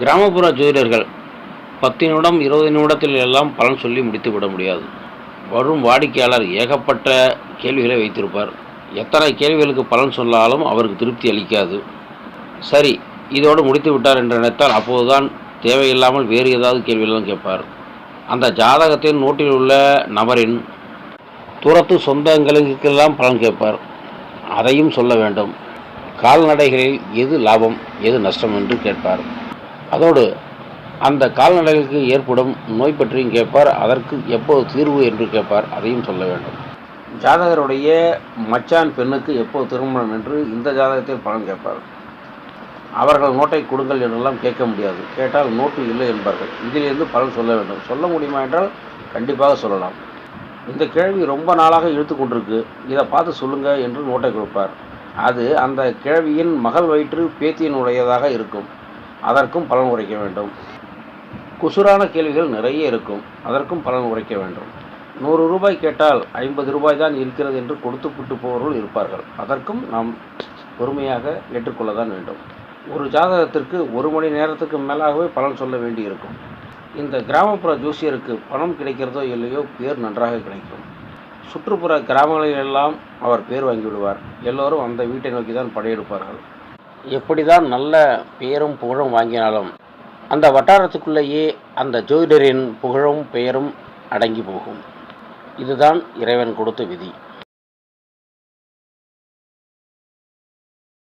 கிராமப்புற ஜோதிடர்கள் பத்து நிமிடம் இருபது நிமிடத்தில் எல்லாம் பலன் சொல்லி முடித்து விட முடியாது. வரும் வாடிக்கையாளர் ஏகப்பட்ட கேள்விகளை வைத்திருப்பார். எத்தனை கேள்விகளுக்கு பலன் சொன்னாலும் அவருக்கு திருப்தி அளிக்காது. சரி இதோடு முடித்து விட்டார் என்று நினைத்தால் அப்போதுதான் தேவையில்லாமல் வேறு ஏதாவது கேள்விகளும் கேட்பார். அந்த ஜாதகத்தின் நோட்டில் உள்ள நபரின் தூரத்து சொந்தங்களுக்கெல்லாம் பலன் கேட்பார். அதையும் சொல்ல வேண்டும். கால்நடைகளில் எது லாபம் எது நஷ்டம் என்று கேட்பார். அதோடு அந்த கால்நடைகளுக்கு ஏற்படும் நோய் பற்றியும் கேட்பார் அதற்கு எப்போது தீர்வு என்று கேட்பார் அதையும் சொல்ல வேண்டும். ஜாதகருடைய மச்சான் பெண்ணுக்கு எப்போது திருமணம் என்று இந்த ஜாதகத்தில் பலன் கேட்பார். அவர்கள் நோட்டை கொடுங்கள் என்றெல்லாம் கேட்க முடியாது. கேட்டால் நோட்டு இல்லை என்பார்கள். இதிலிருந்து பலன் சொல்ல வேண்டும். சொல்ல முடியுமா என்றால் கண்டிப்பாக சொல்லலாம். இந்த கேள்வி ரொம்ப நாளாக இழுத்து கொண்டிருக்கு. இதை பார்த்து சொல்லுங்க என்று நோட்டை கொடுப்பார். அது அந்த கேள்வியின் மகள் வயிற்று பேத்தியினுடையதாக இருக்கும். அதற்கும் பலன் உரைக்க வேண்டும். குசுரான கேள்விகள் நிறைய இருக்கும். அதற்கும் பலன் உரைக்க வேண்டும். நூறு ரூபாய் கேட்டால் ஐம்பது ரூபாய் தான் இருக்கிறது என்று கொடுத்து விட்டு போவர்கள் இருப்பார்கள். அதற்கும் நாம் பொறுமையாக ஏற்றுக்கொள்ள தான் வேண்டும். ஒரு ஜாதகத்திற்கு ஒரு மணி நேரத்துக்கு மேலாகவே பலன் சொல்ல வேண்டியிருக்கும். இந்த கிராமப்புற ஜோசியருக்கு பணம் கிடைக்கிறதோ இல்லையோ பேர் நன்றாக கிடைக்கும். சுற்றுப்புற கிராமங்களிலெல்லாம் அவர் பேர் வாங்கிவிடுவார். எல்லோரும் அந்த வீட்டை நோக்கி தான் படையெடுப்பார்கள். எப்படிதான் நல்ல பெயரும் புகழும் வாங்கினாலும் அந்த வட்டாரத்துக்குள்ளேயே அந்த ஜோதிடரின் புகழும் பெயரும் அடங்கி போகும். இதுதான் இறைவன் கொடுத்த விதி.